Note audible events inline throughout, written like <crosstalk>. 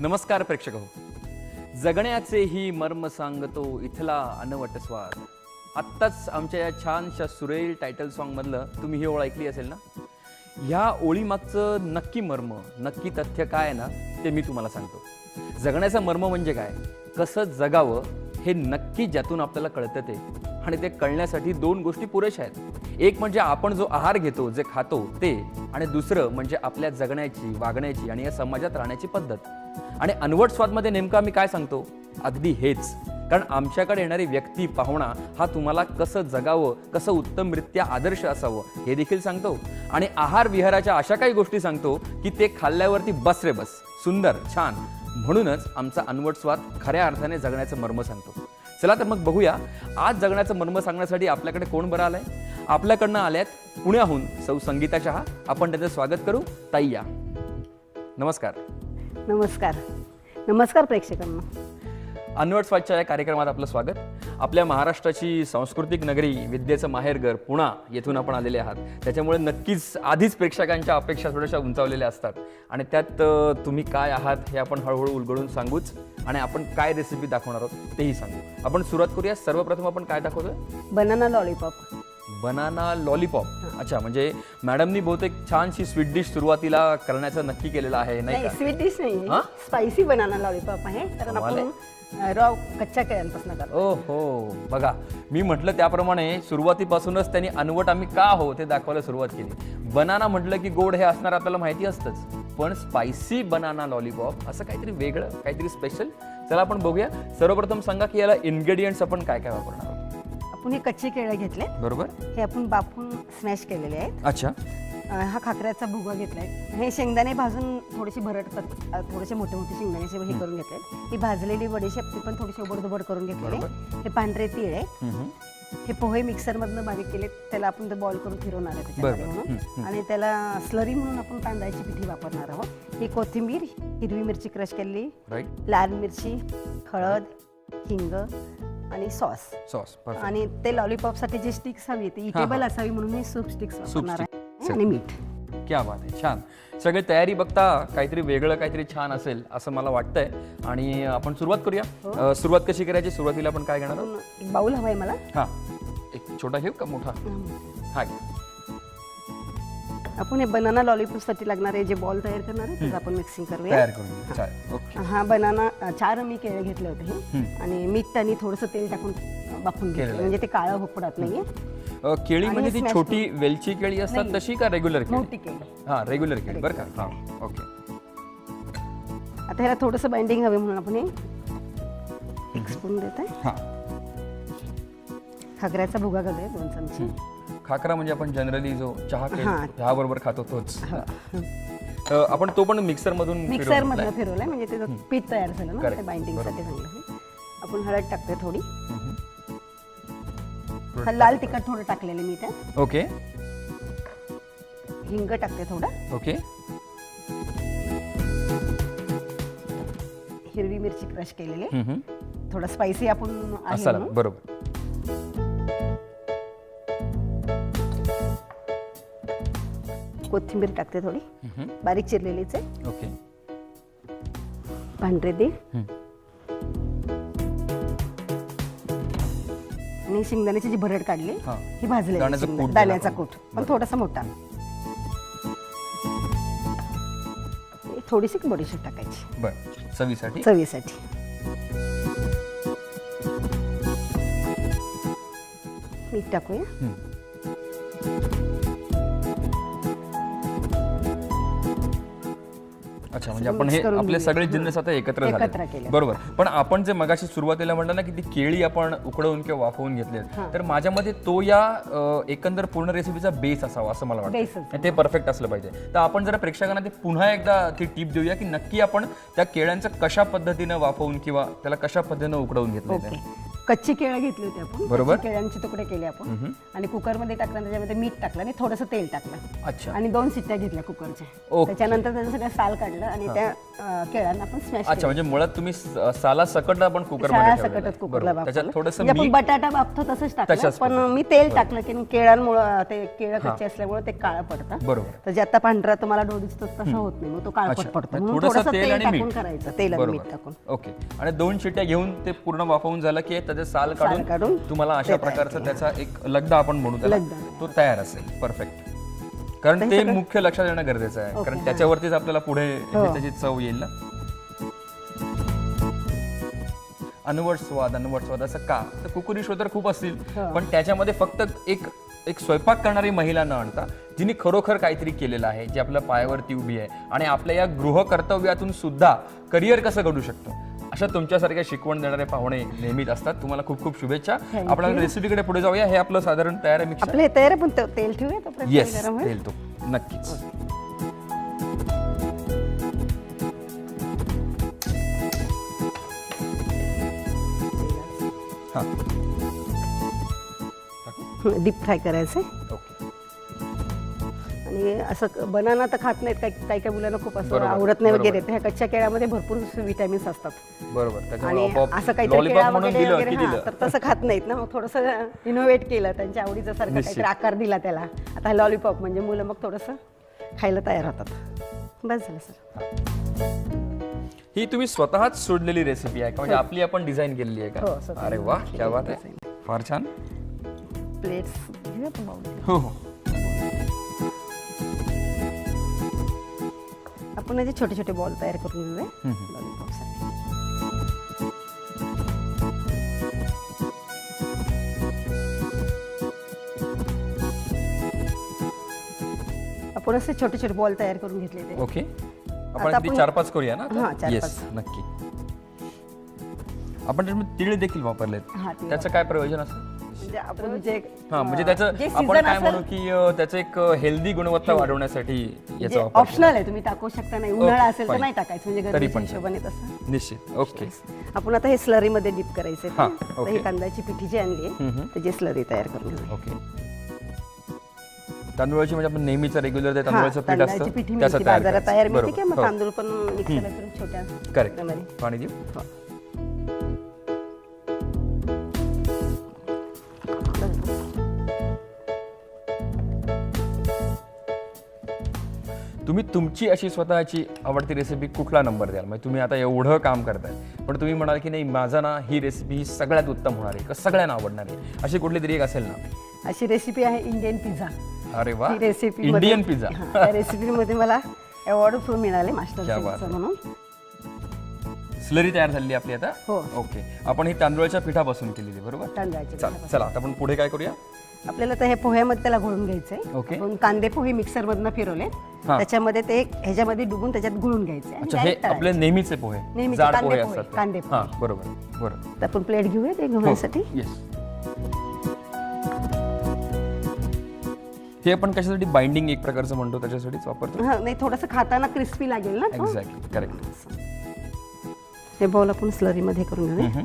नमस्कार प्रेक्षक हो. जगण्याचे ही मर्म सांगतो इथला अनवट स्वाद आत्ताच आमच्या या छानशा सुरेल टायटल सॉन्गमधलं तुम्ही ही ओळ ऐकली असेल ना? ह्या ओळीमागचं नक्की मर्म नक्की तथ्य काय आहे ना ते मी तुम्हाला सांगतो. जगण्याचं मर्म म्हणजे काय? कसं जगावं हे नक्की ज्यातून आपल्याला कळतं ते. आणि ते कळण्यासाठी दोन गोष्टी पुरेशा आहेत. एक म्हणजे आपण जो आहार घेतो जे खातो ते आणि दुसरं म्हणजे आपल्या जगण्याची वागण्याची आणि या समाजात राहण्याची पद्धत. आणि अनवट स्वादमध्ये नेमकं आम्ही काय सांगतो? अगदी हेच. कारण आमच्याकडे येणारी व्यक्ती पाहुणा हा तुम्हाला कसं जगावं कसं उत्तमरित्या आदर्श असावं हे देखील सांगतो. आणि आहार विहाराच्या अशा काही गोष्टी सांगतो की ते खाल्ल्यावरती बस रे बस. सुंदर छान. म्हणूनच आमचा अनवट स्वाद खऱ्या अर्थाने जगण्याचं मर्म सांगतो. चला तर मग बघूया. आज जगण्याचं मर्म सांगण्यासाठी आपल्याकडे कोण बरं आलंय? आपल्याकडनं आल्यात पुण्याहून सौ संगीता शहा. आपण त्याचं स्वागत करू. ताई या नमस्कार. नमस्कार. नमस्कार प्रेक्षकांना. अनवट स्वादच्या या कार्यक्रमात आपलं स्वागत. आपल्या महाराष्ट्राची सांस्कृतिक नगरी विद्येचं माहेरघर पुणा येथून आपण आलेले आहात. त्याच्यामुळे नक्कीच आधीच प्रेक्षकांच्या अपेक्षा थोड्याशा उंचावलेल्या असतात. आणि त्यात तुम्ही काय आहात हे आपण हळूहळू उलगडून सांगूच आणि आपण काय रेसिपी दाखवणार आहोत तेही सांगू. आपण सुरुवात करूया. सर्वप्रथम आपण काय दाखवतोय? बनाना लॉलीपॉप बनाना लॉलीपॉप अच्छा म्हणजे मॅडमनी बहुतेक छानशी स्वीट डिश सुरुवातीला करण्याचं नक्की केलेलं आहे नाही स्वीट डिश नाही? स्पायसी बनाना लॉलीपॉप आहे. कारण. आपण रॉ कच्च्या केळ्यांपासून करतो ओ हो. बघा मी म्हटलं त्याप्रमाणे सुरुवातीपासूनच त्यांनी अनवट आम्ही का हो ते दाखवायला सुरुवात केली. बनाना म्हटलं की गोड हे असणार आपल्याला माहिती असतंच. पण स्पायसी बनाना लॉलीपॉप असं काहीतरी वेगळं काहीतरी स्पेशल चला आपण बघूया. सर्वप्रथम सांगा की याला इन्ग्रेडियंट्स आपण काय काय वापरणार आहोत? आपण हे कच्चे केळे घेतले बरोबर. हे आपण बापून स्मॅश केलेले आहेत. अच्छा. हा खाकऱ्याचा भुगा घेतलाय. हे शेंगदाणे भाजून थोडेसे भरटतात. थोडेसे मोठे मोठे शेंगदाण्याचे हे करून घेतले. ही भाजलेली बडीशेप ती पण थोडीशी उबडधुबड करून घेतलेले. हे पांढरे तीळ आहे. हे पोहे मिक्सरमधनं बारीक केले त्याला आपण ते बॉईल करून फिरवणार आहे त्याच्यामध्ये. म्हणून आणि त्याला स्लरी म्हणून आपण तांदळाची पिठी वापरणार आहोत. ही कोथिंबीर हिरवी मिरची क्रश केलेली. लाल मिरची हळद हिंग आणि सॉस. सॉस आणि ते लॉलीपॉपसाठी जी स्टिक्स हवी ती इटेबल असावी म्हणून मी सूप स्टिक्स वापरणार. आहे. आणि मीठ. क्या बात आहे छान. सगळी तयारी बघता काहीतरी वेगळं काहीतरी छान असेल असं मला वाटतंय. आणि आपण सुरुवात करूया. अं, सुरुवात कशी करायची? सुरुवातीला आपण काय घेणार आहोत? एक बाऊल हवाय मला. हा. एक छोटा घेऊ का? मोठा? हा. घे. आपण हे बनाना लॉलीपॉपसाठी लागणारे जे बॉल तयार करणार आहे त्याचं आपण मिक्सिंग करूया. तयार करून घेऊ. चालेल. ओके. हा बनाना अ, चार मी केळे घेतले होते हे. आणि मीठ आणि थोडंसं तेल टाकून बाफून घेतलं म्हणजे ते काळं हो पडत नाहीये. अं, केळी आणि म्हणजे ती smash छोटी वेलची केळी असतात नाही. तशी का रेग्युलर केळी? मोठी केळी. हा रेग्युलर केळी बरं का? हा ओके. आता ह्याला थोडंसं बाइंडिंग हवे म्हणून आपण हे एक स्पून देत आहे हा. खाकऱ्याचा भुगा घालूया दोन चमचे. खाकरा म्हणजे आपण जनरली जो चहा हा. ह्या बरोबर खातो तोच. अं, आपण तो पण मिक्सर मधून मिक्सर मधनं घेतलाय. फिरवलंय म्हणजे त्याचं पीठ तयार झालं ना Correct. ते बाइंडिंगसाठी चांगलं. आपण हळद टाकतोय थोडी. हा लाल तिखट थोडं टाकलेलं मी त्यात. ओके हिंग टाकते थोडं. ओके हिरवी मिरची क्रश केलेली. हम्म, हम्म. थोडं स्पायसी आपण आहे मसाला म्हणून. बरोबर. कोथिंबीर टाकते थोडी. हम्म, बारीक चिरलेलीच आहे. ओके पांढरे हम्म. आणि शेंगदाण्याची जी भरड काढली हा. ही भाजलेली दाण्याचा कूट दिला दाण्याचा आपण. कूट. पण थोडासा मोठा. थोडीशी बडीशेप टाकायची. बर. चवीसाठी? चवीसाठी. मीठ टाकूया. अच्छा म्हणजे आपण हे आपले. सगळे जिन्नस आता एकत्र एकत्र झाले केले. बरोबर. पण आपण जे मगाशी सुरुवातीला म्हटलं ना की ती केळी आपण उकडवून किंवा वाफवून घेतले तर माझ्यामध्ये तो या अ, एकंदर पूर्ण रेसिपीचा बेस असावा असं मला Base वाटतं ते परफेक्ट असलं पाहिजे. तर आपण जरा प्रेक्षकांना ते पुन्हा एकदा ती टीप देऊया की नक्की आपण त्या केळ्यांचं कशा पद्धतीनं वाफवून किंवा त्याला कशा पद्धतीनं उकडवून घेतलं ओके. कच्ची केळं घेतली होती आपण. बरोबर. कच्ची केळ्यांचे तुकडे केले आपण. आणि कुकरमध्ये टाकलं त्याच्यामध्ये मीठ टाकलं आणि थोडंसं तेल टाकलं. अच्छा. आणि दोन सिट्ट्या घेतल्या कुकरच्या. ओके. त्याच्यानंतर त्याचं सगळं साल काढलं आणि त्या अं, केळ्यांना आपण स्मॅश अच्छा म्हणजे मुळात तुम्ही स- साला सकट आपण कुकर शाळा सकटच कुकरला त्याच्यात वापरलं. थोडंसं म्हणजे आपण मीठ बटाटा वापतो तसंच टाकलं. तशाच पण मी तेल टाकलं की केळांमुळं ते केळं कच्चे असल्यामुळे ते काळं पडतं. बरोबर. तर जे आता पांढरा तुम्हाला डो दिसतो तसं होत नाही मग तो काळपट अच्छा. पडतो. म्हणून थोडंसं थोडंसं तेल तेल आणि टाकून मीठ. करायचं. तेल आणि मीठ टाकून. ओके. आणि दोन शिट्ट्या घेऊन ते पूर्ण वाफवून झालं की त्याचे साल काढून काढून तुम्हाला अशा प्रकारचा त्याचा एक लगदा आपण म्हणू त्याला. लगदा. तो तयार असेल. परफेक्ट कारण ते मुख्य लक्षात येणं गरजेचं आहे. कारण त्याच्यावरतीच आपल्याला पुढे हो. हे त्याची चव येईल ना. अनवट स्वाद अनवट स्वाद असं का? तर कुकुरी शो तर खूप असतील. हो. पण त्याच्यामध्ये फक्त एक एक स्वयंपाक करणारी महिला न आणता जिने खरोखर काहीतरी केलेलं आहे जी आपल्या पायावरती उभी आहे. आणि आपल्या या गृह कर्तव्यातून सुद्धा करिअर कसं घडू शकतं? अशा तुमच्यासारख्या शिकवण देणारे पाहुणे नेहमीच असतात. तुम्हाला खूप खूप शुभेच्छा. आपण रेसिपीकडे पुढे जाऊया. हे आपलं साधारण तयार आहे आपलं हे तयार आहे पण तेल ठेवूया येस. तेल तो. नक्कीच. हा. डीप फ्राय करायचे ओके आणि असं बनाना तर खात नाहीत. काही काही काही मुलांना खूप असं बरोबर, आवडत नाही बरोबर. वगैरे. तर ह्या कच्च्या केळ्यामध्ये भरपूर विटॅमिन्स असतात. बरोबर. त्याच्यामुळे आणि आपोआप असं काहीतरी केळा म्हणून वगैरे दिलं वगैरे की हा, दिलं. तर तसं खात नाहीत ना. मग थोडंसं इनोव्हेट केलं त्यांच्या आवडीचा सारखं निश्चित. काहीतरी आकार दिला त्याला. आता लॉलीपॉप म्हणजे मुलं मग थोडंसं खायला तयार होतात. बस झालं सर. ही तुम्ही स्वतःच सोडलेली रेसिपी आहे का? म्हणजे आपली आपण डिझाईन केलेली आहे हो, का स्वतः अरे वा क्या बात आहे. design. फार छान. प्लेट्स. हो हो. आपण याचे छोटे छोटे बॉल तयार करून घेऊया लॉलीपॉपसाठी आपण असे छोटे छोटे बॉल तयार करून घेतले ते ओके। आपण चार पाच करूया ना? हा, चार येस पाच. नक्की। आपण त्याच्यामध्ये तीळ देखील वापरलेत। हा, तीळ त्याचं काय प्रयोजन असतं म्हणजे आपण म्हणजे हा म्हणजे त्याचं जे आपण season काय असेल- म्हणू की अं, त्याचं एक हेल्दी गुणवत्ता वाढवण्यासाठी याचा वापर ऑप्शनल आहे तुम्ही टाकू शकता नाही. उन्हाळा असेल तर fine. नाही टाकायचं म्हणजे तरी गरजेच्या पण हिशोबाने तसं. निश्चित. ओके आपण आता हे स्लरीमध्ये डीप करायचं हा, तर ओके. ही तांदळाची पिठी जी आणली आहे त्याची स्लरी तयार करून ओके तांदूळाची म्हणजे आपण नेहमीचं रेग्युलर ते हा, तांदूळाचं पीठ तांदळाची असतं पिठी मिळते तयार बाजारात. तयार मिळते. किंवा मग हो. तांदूळ पण मिक्सरला करून छोट्या करेक्ट. पाणी देऊ? हो. तुम्ही तुमची अशी स्वतःची आवडती रेसिपी कुठला नंबर द्याल? म्हणजे तुम्ही आता एवढं काम करताय पण तुम्ही म्हणाल की नाही माझा ना ही रेसिपी ही सगळ्यात उत्तम होणार आहे का सगळ्यांना आवडणार आहे? अशी कुठली तरी एक असेल ना. अशी रेसिपी आहे इंडियन पिझ्झा अरे वा. ही रेसिपी इंडियन पिझ्झा रेसिपीमध्ये मला अवॉर्ड मिळाले मास्टर म्हणून. स्लरी तयार झाली आपली आता. हो. ओके आपण ही तांदूळाच्या पिठापासून केलेली बरोबर? तांदळाची चला चला आता आपण पुढे काय करूया? आपल्याला तर हे पोह्यामध्ये त्याला घोळून घ्यायचंय. ओके. आपण कांदे पोहे मिक्सर मधनं फिरवले. हा. त्याच्यामध्ये ते ह्याच्यामध्ये डुबून त्याच्यात घुळून घ्यायचे आणि अच्छा हे direct तळायचे. आपले नेहमीचे पोहे नेहमीचे जाड कांदे पोहे पोहे, असतात कांदे ते. पोहे. हा बरोबर बरोबर. तर आपण प्लेट घेऊया ते घेण्यासाठी येस हे आपण कशासाठी? बाइंडिंग एक प्रकारचं म्हणतो त्याच्यासाठीच वापरतो? हा नाही थोडंसं खाताना क्रिस्पी लागेल ना तो. एक्झॅक्टली करेक्ट हे बॉल आपण स्लरीमध्ये करून घेऊया.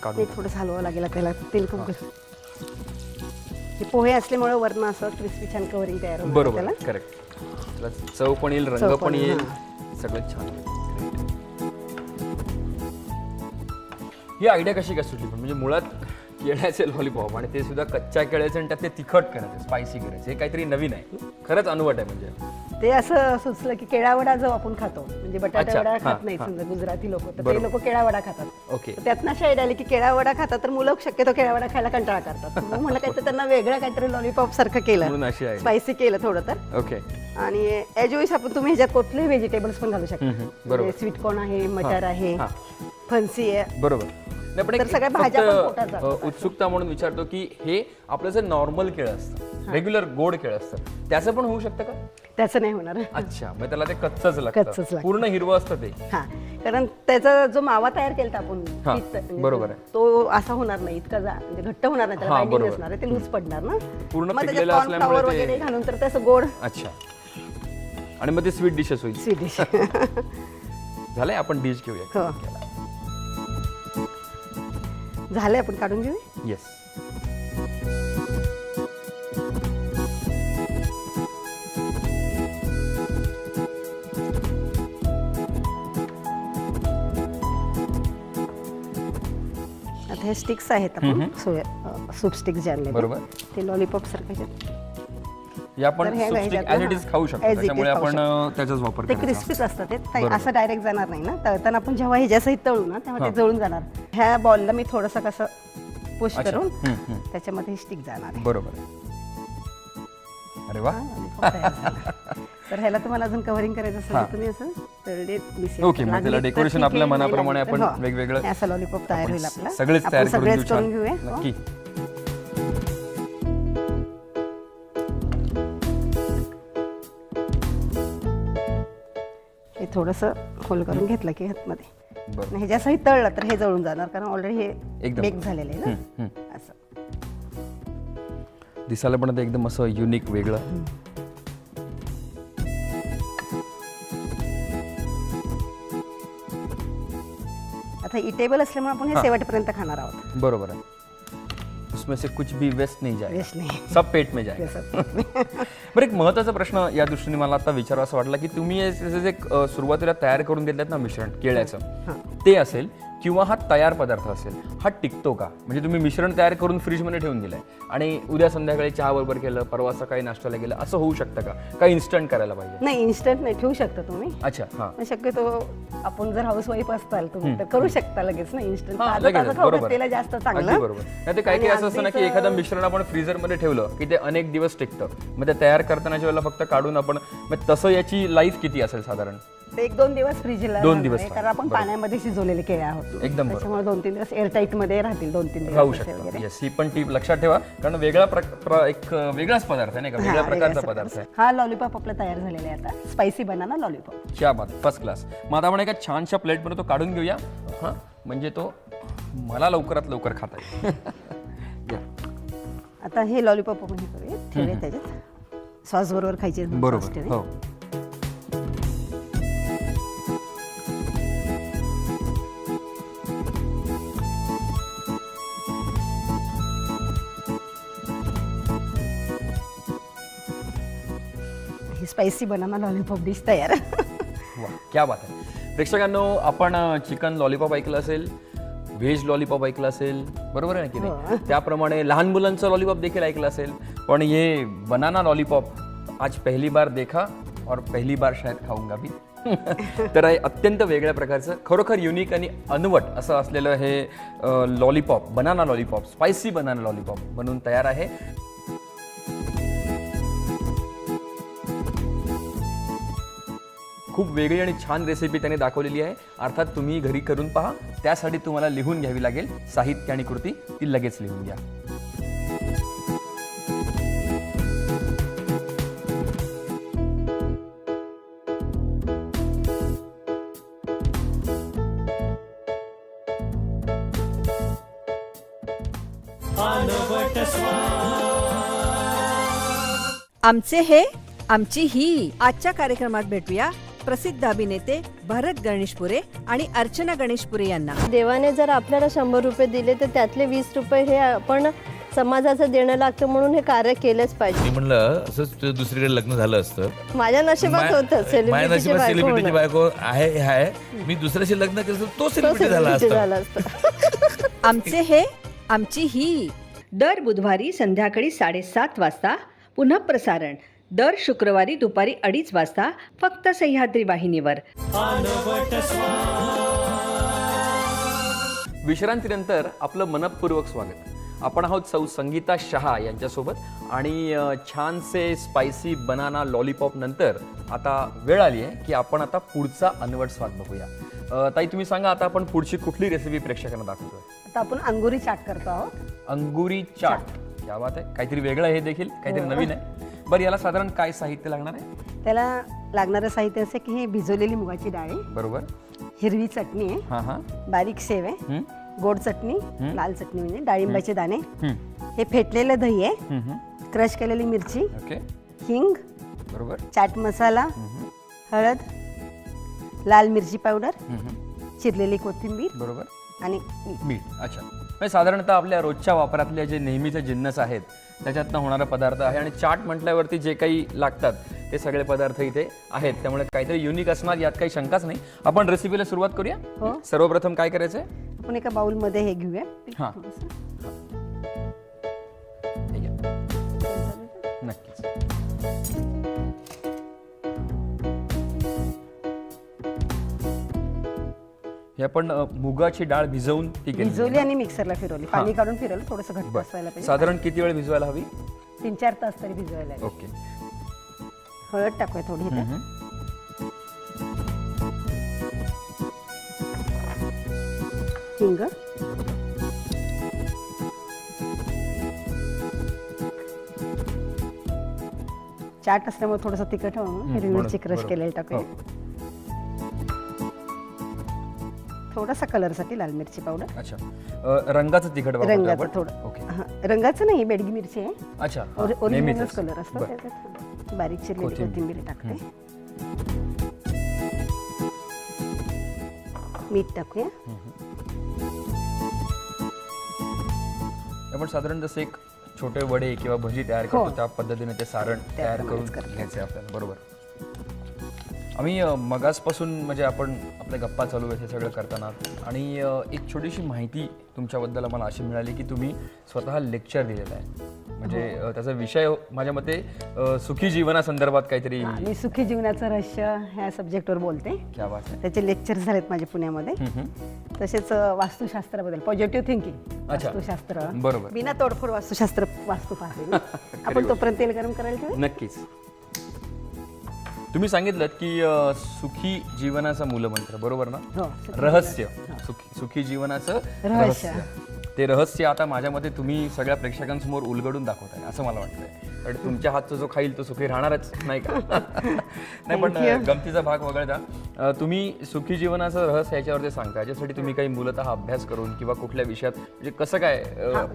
हे काढू ते थोडं हलवावं लागेल त्याला तेल खूप गरम. हे पोहे असल्यामुळे वरण असं क्रिस्पी छान कवरिंग तयार होतं बरोबर त्याला करेक्ट त्याला चव पण येईल रंग चव पण पण येईल, सगळं छान. ही आयडिया कशी काय सुटली? पण म्हणजे मुळात केळ्याचे लॉलीपॉप आणि ते सुद्धा कच्च्या केळ्याचे आणि त्यात ते तिखट करायचं स्पायसी करायचं हे काहीतरी नवीन आहे. खरंच अनवट आहे म्हणजे. ते असं सुचलं की केळा वडा जो आपण खातो म्हणजे बटाटा अच्छा, वडा हा, खात नाही हा. समजा गुजराती लोक तर बरोबर. ते लोक केळा वडा खातात. ओके. तर त्यातनं अशी आयडिया आली की केळा वडा खातात तर मुलं शक्यतो केळा वडा खायला कंटाळा करतात. मग म्हणलं <laughs> काहीतरी त्यांना वेगळं काहीतरी लॉलीपॉप सारखं केलं. अशी स्पायसी केलं थोडं तर. ओके. आणि एज विश आपण तुम्ही ह्याच्यात कुठलेही व्हेजिटेबल्स पण घालू हम्म, शकता बरोबर. स्वीट कॉर्न आहे मटर आहे हा. फणसी आहे. बरोबर. नाही पण तर एक सगळ्या भाज्या पण पोटात अ, जातात. उत्सुकता म्हणून विचारतो की हे आपलं जे नॉर्मल केळ असतं रेग्युलर गोड केळ असतं त्याचं पण होऊ शकतं का? त्याचं नाही होणार. अच्छा मग त्याला ते कच्चच कच्चंच लागतं. लागतं. पूर्ण हिरवं असतं ते. हा कारण त्याचा जो मावा तयार केला आपण हा, पीठ, बरोबर आहे. तो असा होणार नाही इतका जा म्हणजे घट्ट होणार नाही त्याला हा, बरोबर. आहे ते लूज पडणार ना. पूर्ण मग पिकलेलं त्याच्यात असल्यामुळे कॉर्नफ्लॉवर ते- वगैरे घालून तर त्याचं गोड. अच्छा. आणि मग ते स्वीट डिशेस होईल. स्वीट डिश <laughs> झालंय आपण डिश घेऊया. हो. झालंय आपण काढून घेऊ येस आता हे स्टिक्स आहेत आपण सोया सूप स्टिक्स जे आणले बरोबर. ते लॉलीपॉप सारखे हे आपण तर हे इज खाऊ शकतो as it is त्याच्यामुळे खाऊ आपण अ, त्याचाच वापर ते करायचा क्रिस्पीच असतात ते ताई, बरोबर. असं डायरेक्ट जाणार नाही ना तळताना आपण जेव्हा ह्याच्यासहित तळू ना तेव्हा ते जळून जाणार ह्या बॉलला मी थोडंसं कसं पुश अच्छा. करून हम्म, हम्म. त्याच्यामध्ये स्टिक जाणार आहे बरोबर. अरे वा हा, lollipop तयार झाला. तर ह्याला तुम्हाला अजून कव्हरिंग करायचं असेल हा. तर तुम्ही असं ओके, मग त्याला ठीक आपल्या मनाप्रमाणे आपण हो. वेगवेगळं- असं लॉलीपॉप तयार होईल आपला. सगळेच आपण तयार करून सगळेच घेऊ करून घेऊया. छान हो. नक्की. हे थोडंसं होल करून घेतलं की हातमध्ये. बरं. ह्याच्यासहित तळलं तर हे जळून जाणार कारण ऑलरेडी हे एकदम. बेक झालेलं आहे हम्म. ना असं. दिसायला पण एकदम असं युनिक वेगळं. आता इटेबल असल्यामुळे आपण हे शेवटपर्यंत खाणार आहोत. बरोबर है उसमें से कुछ भी वेस्ट नहीं जाएगा. वेस्ट नाही. सब पेट में जाएगा. जसं- <laughs> बरं एक महत्त्वाचा प्रश्न या दृष्टीने मला आता विचारावा असं वाटला की तुम्ही हे जे- जे अ, सुरुवातीला तयार करून घेतल्यात ना मिश्रण केळ्याचं. ते असेल किंवा हा तयार पदार्थ असेल हा टिकतो का? म्हणजे तुम्ही मिश्रण तयार करून फ्रीजमध्ये ठेवून दिलंय आणि उद्या संध्याकाळी चहा बरोबर केलं परवा सकाळी नाश्त्याला गेलं असं होऊ शकतं का? का इन्स्टंट करायला पाहिजे. नाही इन्स्टंट नाही ठेवू शकता तुम्ही. अच्छा हां. पण शक्यतो आपण जर हाऊस वाईफ असताल तुम्ही तर करू शकता लगेच ना इन्स्टंट हां, ताजं लगेच, ताजं खाऊ बरोबर. घातलेलं जास्त अगदी चांगलं बरोबर. नाही ते काही आणि काही असं असतं ना की अगदीच, एखादं मिश्रण आपण फ्रीजरमध्ये ठेवलं की ते अनेक दिवस टिकतं. मग ते तयार करतानाच्या वेळेला फक्त काढून आपण मग तसं याची लाईफ किती असेल साधारण? ते एक दोन दिवस फ्रीजला दोन दिवस कारण आपण पाण्यामध्ये शिजवलेले केळे आहोत. एकदम बरोबर. त्याच्यामुळे दोन तीन दिवस एअरटाईटमध्ये राहतील दोन तीन राहू दिवस असे शकतं वगैरे. येस ही पण टीप लक्षात ठेवा. कारण वेगळा प्रक- प्र- एक अं, वेगळाच पदार्थ आहे नाही का? वेगळ्या हा, प्रकारचा वेगळ्या पदार्थ आहे. हा लॉलीपॉप आपला तयार झालेला आहे आता. स्पायसी बनाना लॉलीपॉप क्या बात फर्स्ट क्लास मग आता आपण एका छानशा प्लेटमध्ये तो काढून घेऊया. हां म्हणजे तो मला लवकरात लवकर खाता येईल. <laughs> या. आता हे लॉलीपॉप आपण हे करूया. ठेवूया त्याच्यात. सॉस बरोबर खायचे sauce बरोबर ठेवूया. हो. स्पायसी बनाना लॉलीपॉप डिश तयार. वा क्या बात आहे प्रेक्षकांनो आपण चिकन लॉलीपॉप ऐकलं असेल व्हेज लॉलीपॉप ऐकलं असेल बरोबर आहे ना की नाही? त्याप्रमाणे लहान मुलांचं लॉलीपॉप देखील ऐकलं असेल पण ये बनाना लॉलीपॉप आज पहिली बार देखा और पहिली बार शायद खाऊंगा भी. <laughs> तर हे अत्यंत वेगळ्या प्रकारचं खरोखर युनिक आणि अनवट असं असलेलं हे lollipop banana lollipop spicy banana lollipop बनून तयार आहे. खूप वेगळी आणि छान रेसिपी त्याने दाखवलेली आहे. अर्थात तुम्ही घरी करून पहा त्यासाठी तुम्हाला लिहून घ्यावी लागेल. साहित्य आणि कृती ती लगेच लिहून घ्या. आमचे हे आमची ही. आजच्या कार्यक्रमात भेटूया. प्रसिद्ध अभिनेते भरत गणेशपुरे आणि अर्चना गणेशपुरे यांना. देवाने जर आपल्याला शंभर रुपये दिले तर त्यातले वीस रुपये हे आपण समाजाचं देणं लागतं म्हणून हे कार्य केलंच पाहिजे. मी म्हणलं असंच दुसरीकडे लग्न झालं असतं. माझ्या नशिबात होतं माझ्या सेलिब्रिटीची नशिबात सेलिब्रिटीची. बायको आहे हे आहे. मी दुसऱ्याशी लग्न केलं असतं, तो सेलिब्रिटी झाला असता. झाला <laughs> असतं. <laughs> आमचे हे आमची ही. दर बुधवारी संध्याकाळी साडेसात वाजता पुन्हा प्रसारण दर शुक्रवारी दुपारी अडीच वाजता फक्त सह्याद्री वाहिनीवर. विश्रांतीनंतर आपलं मनपूर्वक स्वागत. आपण आहोत सौ संगीता शहा यांच्यासोबत आणि छानसे स्पायसी बनाना लॉलीपॉप नंतर आता वेळ आली आहे की आपण आता पुढचा अनवट स्वाद बघूया. ताई तुम्ही सांगा आता आपण पुढची कुठली रेसिपी प्रेक्षकांना दाखवतोय? आता आपण अंगुरी चाट करतो आहोत. अंगुरी चाट. क्या बात आहे. काहीतरी वेगळं आहे हे देखील काहीतरी नवीन आहे. बरं याला साधारण काय साहित्य लागणार आहे? त्याला लागणारं साहित्य असं की हे भिजवलेली मुगाची डाळ आहे. बरोबर. हिरवी चटणी आहे. हां हां. बारीक शेव आहे. हं? गोड चटणी लाल चटणी म्हणजे डाळिंबाचे दाणे. हं. हे फेटलेलं दही आहे. हं, हं. क्रश केलेली मिरची. ओके. हिंग. बरोबर. चाट मसाला. हं. हळद. लाल मिरची पावडर. हं, हं. चिरलेली कोथिंबीर. बरोबर. आणि मीठ. मीठ. अच्छा. म्हणजे साधारणतः आपल्या रोजच्या वापरातले जे नेहमीचे जिन्नस आहेत त्याच्यातनं होणारा पदार्थ आहे. आणि चाट म्हटल्यावरती जे काही लागतात ते सगळे पदार्थ इथे आहेत. त्यामुळे काहीतरी युनिक असणार यात काही शंकाच नाही. आपण रेसिपीला सुरुवात करूया. हो. सर्वप्रथम काय करायचंय आपण एका बाउलमध्ये हे घेऊया. हां. ठीक आहे. नक्कीच. हे आपण अ, मुगाची डाळ भिजवून ती केली भिजवली आणि मिक्सरला फिरवली पाणी काढून फिरवलं थोडंसं घट्ट बरं. असायला पाहिजे साधारण किती वेळ भिजवायला हवी तीन चार तास तरी भिजवायला लागेल. ओके हळद टाकूया थोडी इथे. हम्म. हिंग चाट असल्यामुळे थोडंसं तिखट हिरवी म्हणून, मिरची क्रश बरोबर. केलेली टाकूया हो. थोडासा कलरसाठी लाल मिरची पावडर अच्छा अ, रंगाचं तिखट वापरतो रंगाचं आपण? थोडं ओके हा, रंगाचं नाही बेडगी मिरची आहे अच्छा हा, ओरि- ओरिजिनलच नेहमीचंच. कलर असतो बरं. त्याच्यात बारीक चिरलेली कोथिंबीर. कोथिंबीर टाकते मीठ टाकूया आपण साधारण जसे एक छोटे वडे किंवा भजी तयार हो. करतो त्या पद्धतीने ते सारण तयार करून करतो. घ्यायचे आपल्याला बरोबर आम्ही अ, मगासपासून म्हणजे आपण आपल्या गप्पा चालू आहेत हे सगळं करताना आणि अ, एक छोटीशी माहिती तुमच्याबद्दल मला अशी मिळाली की तुम्ही स्वतः लेक्चर दिलेलं आहे म्हणजे हो. अ, त्याचा विषय माझ्या मते अ, सुखी जीवनासंदर्भात काहीतरी मी सुखी जीवनाचं रहस्य ह्या सब्जेक्टवर बोलते क्या बात आहे त्याचे लेक्चर झालेत माझे पुण्यामध्ये. तसेच अ, वास्तुशास्त्राबद्दल पॉझिटिव्ह थिंकिंग अच्छा. वास्तुशास्त्र बरोबर. बिना तोडफोड वास्तुशास्त्र वास्तू पाहते मी. <laughs> आपण तोपर्यंत तेल गरम करायला ठेवू नक्कीच तुम्ही सांगितलं की अ, सुखी जीवनाचा मूलमंत्र बरोबर ना? हो, सुखी रहस्य. सुखी सुखी जीवनाचं रहस्य. रहस्य. ते रहस्य आता माझ्या मते तुम्ही सगळ्या प्रेक्षकांसमोर उलगडून दाखवताय असं मला वाटतंय. कारण तुमच्या हातचा जो खाईल तो सुखी राहणारच नाही का? <laughs> नाही पण गमतीचा भाग वगळता तुम्ही सुखी जीवनाचं रहस्य याच्यावरती सांगता याच्यासाठी तुम्ही काही मूलतः अभ्यास करून किंवा कुठल्या विषयात म्हणजे कसं काय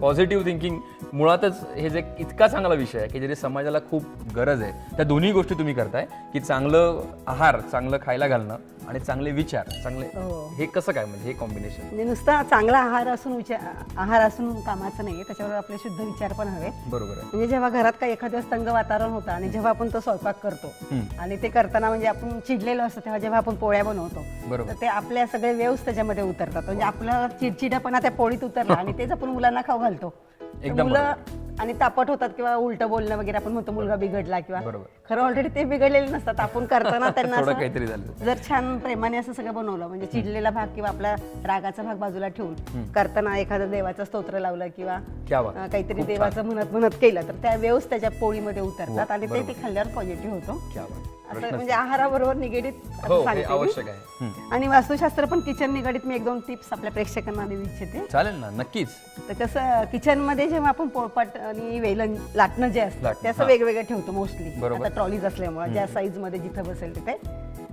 पॉझिटिव्ह थिंकिंग मुळातच हे जे इतका चांगला विषय आहे की ज्याची समाजाला खूप गरज आहे त्या दोन्ही गोष्टी तुम्ही करताय की चांगलं आहार चांगलं खायला घालणं आणि चांगले विचार चांगले हो. हे कसं काय म्हणजे हे कॉम्बिनेशन म्हणजे नुसता चांगला आहार असून विचार आहार असून कामाचं नाहीये त्याच्यावर आपले शुद्ध विचार पण हवे बरोबर आहे म्हणजे जेव्हा घरात काही एखाद्या तंग वातावरण होतं आणि जेव्हा आपण तो स्वयंपाक करतो हम्म. आणि ते करताना म्हणजे आपण चिडलेलो असतो तेव्हा जेव्हा आपण पोळ्या बनवतो बरोबर. तर ते आपल्या सगळे वेव्स त्याच्यामध्ये उतरतात म्हणजे आपला चिडचिडापणा त्या पोळीत उतरला आणि तेच आपण मुलांना खाऊ घालतो तर एकदम मुलं आणि तापट होतात किंवा उलटं बोलणं वगैरे आपण म्हणतो मुलगा बिघडला किंवा बरोबर. खरं ऑलरेडी ते बिघडलेले नसतात आपण करताना <laughs> त्यांना थोडं असं- काहीतरी झालं. जर छान प्रेमाने असं सगळं बनवलं म्हणजे चिडलेला भाग किंवा आपला रागाचा भाग बाजूला ठेवून करताना एखादं देवाचं स्तोत्र लावलं किंवा क्या बात. अं, काहीतरी खूप. देवाचं म्हणत म्हणत केलं तर त्या वेव्स त्याच्या पोळीमध्ये उतरतात हो, आणि ते बरोबर. ते खाल्ल्यावर पॉझिटिव्ह होतो क्या बात. असं म्हणजे आहाराबरोबर निगडीत हो हे सांगते मी. आवश्यक आहे. आणि वास्तुशास्त्र पण किचन निगडीत मी एक दोन टिप्स आपल्या प्रेक्षकांना देऊ इच्छिते चालेल ना नक्कीच तर कसं किचनमध्ये जेव्हा आपण पोळपाट आणि वेलन लाटणं जे असतं लाटणं, ते असं हा. वेगवेगळं ठेवतो मोस्टली बरोबर. आता ट्रॉलीज असल्यामुळे ज्या साईजमध्ये जिथं बसेल तिथे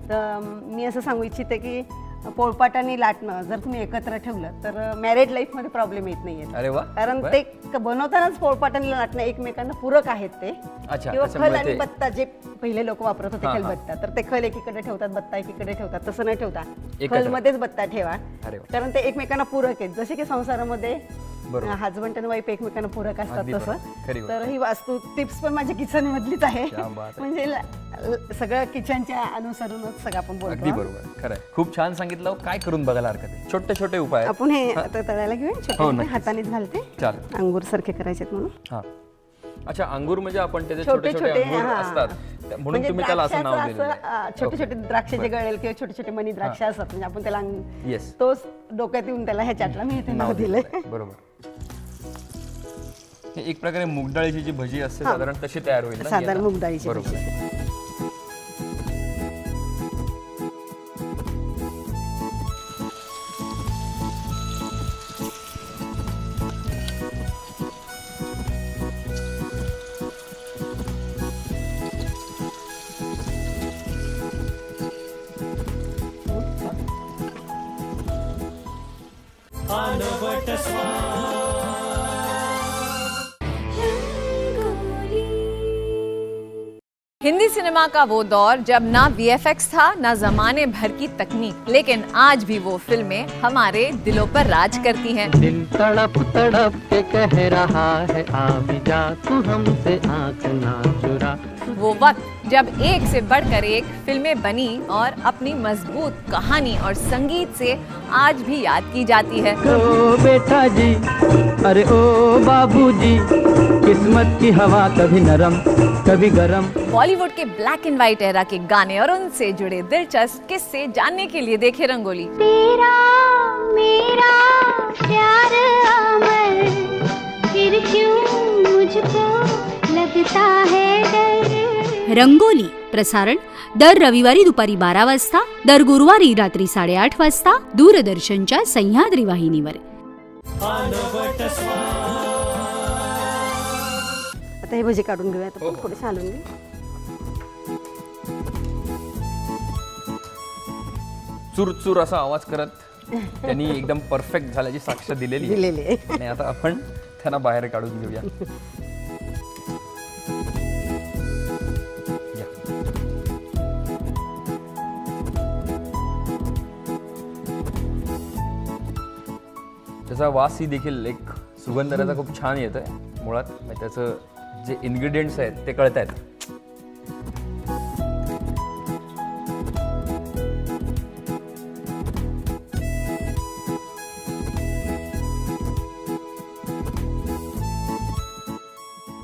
तर मी असं सांगू इच्छिते की पोळपाट आणि लाटणं जर तुम्ही एकत्र ठेवलं तर मॅरिड लाईफमध्ये प्रॉब्लेम येत नाहीये अरे वा कारण बरं. ते क- बनवतानाच पोळपाट आणि लाटणं एकमेकांना पूरक आहेत ते अच्छा, किंवा त्याच्यामुळे खल आणि ते- बत्ता जे पहिले लोक वापरत होते हा, हा. खलबत्ता तर ते खल एकीकडे ठेवतात बत्ता एकीकडे ठेवतात तसं न ठेवता एकत्र. खलमध्येच बत्ता ठेवा अरे वा. कारण ते एकमेकांना पूरक आहेत जसे की संसारामध्ये बरोबर. हजबंड आणि वाईफ एकमेकांना पूरक असतात अगदी बरोबर. तसं गोष्ट. तर ही वास्तू टिप्स पण माझ्या किचन मधलीच आहे. क्या बात आहे. म्हणजे ल- ल- सगळं किचनच्या अनुसरूनच सगळं आपण अगदी बोलतो बरोबर. खरं आहे. खूप छान सांगितलं काय करून बघायला हरकत आहे? छोटे छोटे उपाय. आहेत. आपण हे आता तळायला घेऊया. हो, छोटे नक्कीच. हातानेच घालते चालेल. अंगूर सारखे करायचे म्हणून. हा. अच्छा अंगूर म्हणजे आपण त्याचे छोटे छोटे अंगूर हा. असतात. त्या- म्हणून म्हणजे तुम्ही त्याला असं नाव द्राक्षाचं दिलेलं असं, आहे. अं, छोटे छोटे द्राक्ष जे गळेल किंवा छोटे छोटे मनी द्राक्ष असतात म्हणजे आपण त्याला अंग- तोच डोक्यात येऊन त्याला ह्या चाटला मी इथे नाव दिलंय. बरोबर. हे एक प्रकारे मूग डाळीची जी भजी असते. साधारण तशी तयार होईल ना साधारण याला? मूग डाळीची बरोबर भजी. सिनेमा का वो दौर जब ना वीएफएक्स था, ना जमाने भर की तकनीक, लेकिन आज भी वो फ़िल्में हमारे दिलों पर राज करती हैं। दिल तड़प तड़प के कह रहा है आ जा तू हमसे आँख ना चुरा। वो वक्त जब एक से बढ़कर एक फ़िल्में बनी और अपनी मज़बूत कहानी और संगीत से आज भी याद की जाती है। ओ बेटा जी अरे ओ बाबूजी किस्मत की हवा कभी नरम कभी गरम। बॉलीवुड के ब्लैक एंड व्हाइट एरा के गाने और उनसे जुड़े दिलचस्प किस्से जानने के लिए देखे रंगोली। तेरा मेरा प्यार अमर फिर क्यों मुझको लगता है डर? रंगोली प्रसारण दर रविवारी दुपारी बारा वाजता दर गुरुवारी रात्री साडेआठ वाजता दूरदर्शनच्या सह्याद्री वाहिनीवर आता हे भजी काढून घेऊया आता हलवून घे चुरचुर असा आवाज करत त्यांनी एकदम परफेक्ट झाल्याची साक्ष दिलेली आहे. दिलेली आहे. आणि आता आपण त्यांना बाहेर काढून घेऊया <laughs> त्याचा वासही देखील एक सुगंध त्याचा खूप छान येत आहे मुळात म्हणजे त्याचं जे इन्ग्रेडियंट्स आहेत ते कळत आहेत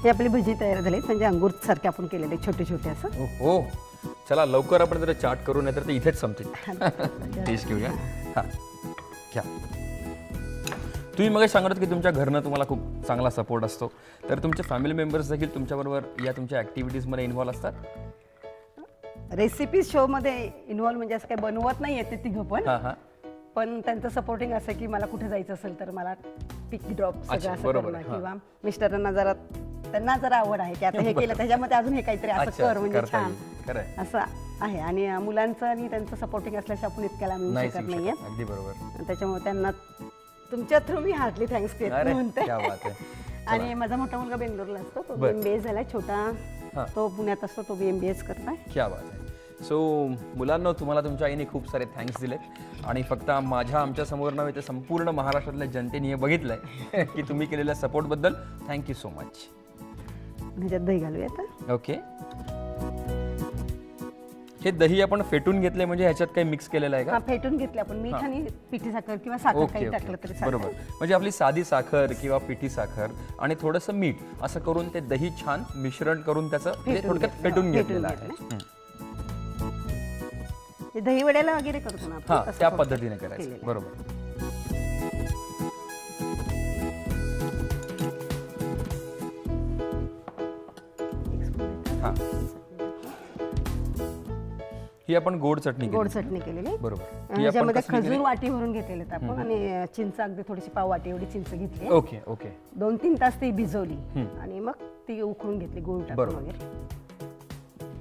हे आपली भजी तयार झाली. म्हणजे अंगूर सारखे आपण केलेले छोटे छोटे असं. हो चला लवकर आपण जरा चाट करू नाही तर ते इथेच संपतील. <laughs> टेस्ट घेऊया. हा. घ्या. तुम्ही मग सांगत की तुमच्या घरनं तुम्हाला खूप चांगला सपोर्ट असतो. तर तुमचे फॅमिली मेंबर्स देखील तुमच्याबरोबर या तुमच्या ॲक्टिव्हिटीजमध्ये इन्व्हॉल्व असतात? रेसिपी शो मध्ये इन्व्हॉल्व म्हणजे असं काही बनवत नाही ते तिघं पण. हां हां. पण त्यांचं सपोर्टिंग असं की मला कुठे जायचं असेल तर मला पिक ड्रॉप अच्छा, सगळं असं बरोबर, करणं हां. किंवा मिस्टरांना जरा त्यांना जरा आवड आहे की आता हे <laughs> केलं त्याच्यामध्ये अजून हे काहीतरी असं अच्छा, कर म्हणजे करता छान. येईल. खरं आहे. असं आहे. आणि अं, मुलांचं आणि त्यांचं सपोर्टिंग असल्याशिवाय आपण इतक्याला मिळू नाही शकत शिकू नाहीये. अगदी बरोबर. त्याच्यामुळे त्यांना तुमच्या थ्रू मी हार्टली थँक्स अरे, म्हणते. क्या बात आहे. <laughs> आणि माझा मोठा मुलगा बेंगलोरला असतो तो बर. बी एस झालाय हां. छोटा तो पुण्यात असतो तो बी एम बी एस करताय. क्या बात आहे सो मुलांना तुम्हाला तुमच्या आईने खूप सारे थँक्स दिलेत. आणि फक्त माझ्या आमच्यासमोर नव्हे तर संपूर्ण महाराष्ट्रातल्या जनतेने हे बघितलंय <laughs> की तुम्ही केलेल्या सपोर्टबद्दल थँक्यू सो मच ह्याच्यात दही घालूया आता ओके हे दही आपण फेटून घेतले म्हणजे ह्याच्यात काही मिक्स केलेलं आहे हा का फेटून घेतले आपण मीठ आणि पिठी साखर किंवा साखर ओके काही ओके टाकलं तरी चालेल. बरोबर म्हणजे आपली साधी साखर किंवा पिठी साखर आणि थोडंसं मीठ असं करून ते दही छान मिश्रण करून त्याचं म्हणजे फेटून थोडक्यात घेतलं. फेटून फेटून घेतलेलं आहे घेतलं. हं. हे दही वड्याला वगैरे करतो ना आपण, हा तसं त्या पद्धतीने करायचं आहे. बरोबर ही आपण गोड चटणी केली. गोड चटणी केलेली. बरोबर. ही आपण ह्याच्यामध्ये कसली खजूर केली? वाटी भरून घेतलेले आपण आणि चिंच अगदी थोडीशी पाव वाटी एवढी चिंच घेतली. Okay okay. दोन तीन तास ती भिजवली आणि मग ती उकळून घेतली गुळ टाकून बरोबर. वगैरे.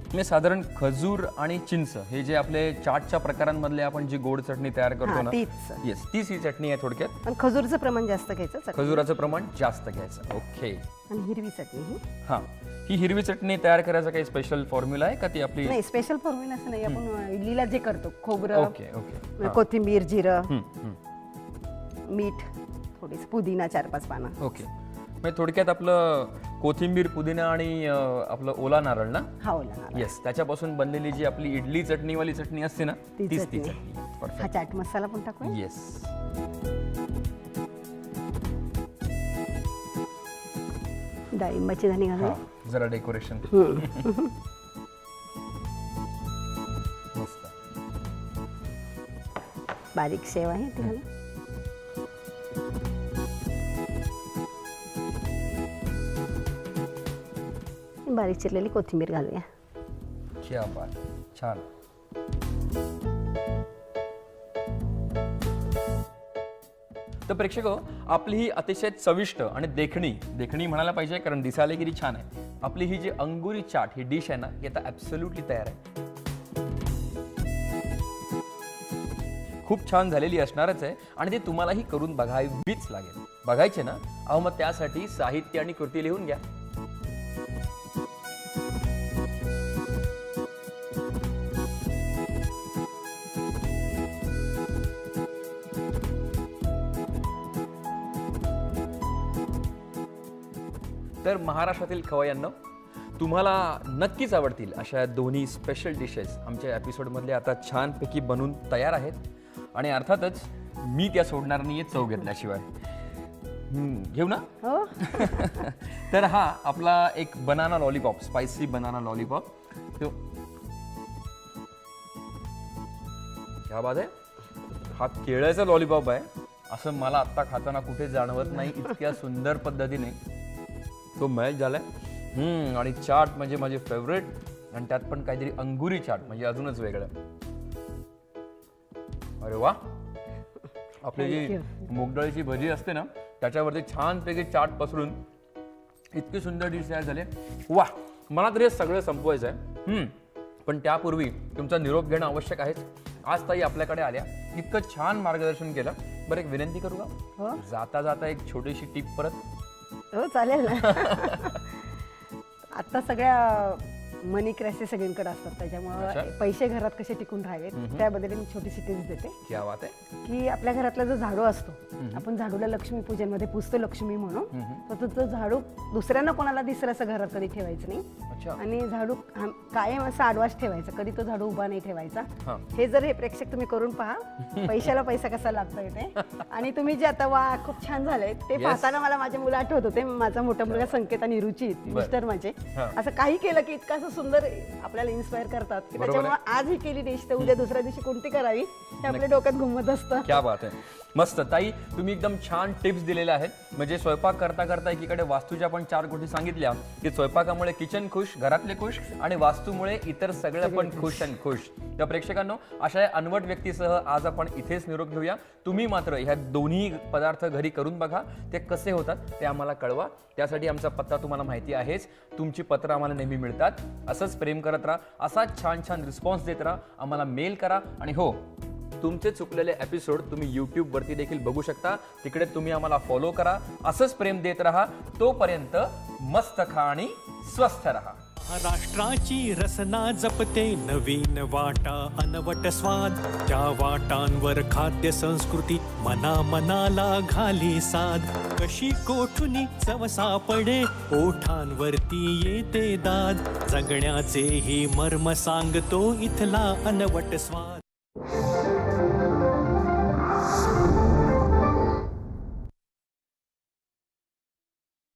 म्हणजे साधारण खजूर आणि चिंच हे जे आपले चाटच्या प्रकारांमधले आपण जी गोड चटणी तयार करतो ना तीच. येस तीच ही चटणी आहे थोडक्यात. आणि खजूरचं प्रमाण जास्त घ्यायचं चटणी. खजुराचं प्रमाण जास्त घ्यायचं. ओके आणि हिरवी चटणी ही. हा. ही हिरवी चटणी तयार करायचा काही स्पेशल फॉर्म्युला आहे का ती आपली? नाही स्पेशल फॉर्म्युला असं नाही. आपण इडलीला जे करतो खोबरं ओके ओके हा. कोथिंबीर जिरं हं, हं. मीठ थोडीस पुदिना चार पाच पानं. ओके म्हणजे थोडक्यात आपलं कोथिंबीर पुदिना आणि अं, आपलं ओला नारळ ना? हा ओला नारळ. येस त्याच्यापासून बनलेली जी आपली इडली चटणीवाली चटणी असते ना ती तीच ती चटणी. चटणी हा परफेक्ट चाट मसाला पण टाकूया? येस डाळिंबाची धाणी घालूया. हा जरा डेकोरेशन. मस्त. बारीक शेव आहे ती घालू. बारीक चिरलेली कोथिंबीर घालूया. क्या बात छान. तर प्रेक्षक हो, आपली ही अतिशय चविष्ट आणि देखणी देखणी म्हणायला पाहिजे कारण दिसायला किती छान आहे. आपली ही जी अंगुरी चाट ही डिश आहे ना ही आता ॲब्सोल्युटली तयार आहे. खूप छान झालेली असणारच आहे आणि ते तुम्हालाही करून बघावीच लागेल. बघायचे ना? अहो मग त्यासाठी साहित्य आणि कृती लिहून घ्या. तर महाराष्ट्रातील खवय्यांना तुम्हाला नक्कीच आवडतील अशा दोन्ही स्पेशल डिशेस आमच्या एपिसोडमधले आता छानपैकी बनून तयार आहेत. आणि अर्थातच मी त्या सोडणार नाही चव घेतल्याशिवाय. घेऊ ना? हो. <laughs> तर हा आपला एक banana lollipop spicy banana lollipop तो क्या बात आहे? हा केळ्याचा लॉलीपॉप आहे. असं मला आत्ता खाताना कुठे जाणवत नाही इतक्या सुंदर पद्धतीने. तो मॅच झालाय. हम्म आणि चाट म्हणजे माझे फेवरेट आणि त्यात पण काहीतरी अंगुरी चाट म्हणजे अजूनच वेगळं. अरे वा. आपली जी मूगडाळीची भजी असते ना त्याच्यावरती छानपैकी चाट पसरून इतकी सुंदर डिश तयार झाली. वा मला तरी हे सगळं संपवायचं आहे हम्म. पण त्यापूर्वी तुमचा निरोप घेणं आवश्यक आहेच. आज ताई आपल्याकडे आल्या इतकं छान मार्गदर्शन केलं. बरं एक विनंती करू हो. का जाता जाता एक छोटीशी टीप परत. हो चालेल ना. <laughs> आता सगळ्या मनी क्रॅसेस सगळीकडे असतात. अच्छा. त्याच्यामुळं पैसे घरात कसे टिकून राहावेत त्याबद्दल मी छोटीशी टिप्स देते. क्या बात आहे. की आपल्या घरातला जो झाडू असतो आपण झाडूला लक्ष्मी पूजनमध्ये पुजतो लक्ष्मी म्हणून तर तो- तो झाडू दुसऱ्यांना कोणाला दिसेल असं घरात कधी ठेवायचं नाही. अच्छा. आणि झाडू हम- कायम असा आडवाच ठेवायचा कधी तो झाडू उभा नाही ठेवायचा. हा. हे जर हे प्रेक्षक तुम्ही करून पहा <laughs> पैशाला पैसा कसा लागतो इथे. आणि तुम्ही जे आता वा खूप छान झालंय. ते Yes. पाहताना मला माझे मुलं आठवत होते माझा मोठा मुलगा संकेत आणि रुची मिस्टर माझे. हा. असं काही केलं की इतकं असं सुंदर आपल्याला इन्स्पायर करतात की बरोबर आहे. त्याच्यामुळे आज ही केली डिश तर उद्या दुसऱ्या दिवशी कोणती करावी हे आपल्या डोक्यात घुमत असतं. क्या बात आहे. मस्त. ताई तुम्ही एकदम छान टिप्स दिलेल्या आहेत. म्हणजे स्वयंपाक करता करता एकीकडे वास्तूच्या पण चार गोष्टी सांगितल्या. की स्वयंपाकामुळे किचन खुश घरातले खुश आणि वास्तूमुळे इतर सगळं पण खुश. आणि खुश. त्या प्रेक्षकांनो अशा या अनवट व्यक्तीसह आज आपण इथेच निरोप घेऊया. तुम्ही मात्र ह्या दोन्ही पदार्थ घरी करून बघा. ते कसे होतात ते आम्हाला कळवा. त्यासाठी आमचा पत्ता तुम्हाला माहिती आहेच. तुमची पत्र आम्हाला नेहमी मिळतात. असंच प्रेम करत राहा. असाच छान छान रिस्पॉन्स देत राहा. आम्हाला मेल करा. आणि हो तुमचे चुकलेले एपिसोड तुम्ही यूट्यूबवरती देखील बघू शकता. तिकडे तुम्ही आम्हाला फॉलो करा. असंच प्रेम देत राहा. तोपर्यंत मस्त खा आणि स्वस्थ राहा. महाराष्ट्राची रसना जपते नवीन वाटा अनवट स्वाद. त्या वाटांवर खाद्य संस्कृती मना मनाला घाली साध कशी कोठुनी चव सापडे ओठांवरती येते दाद. जगण्याचे ही मर्म सांगतो इथला अनवट स्वाद.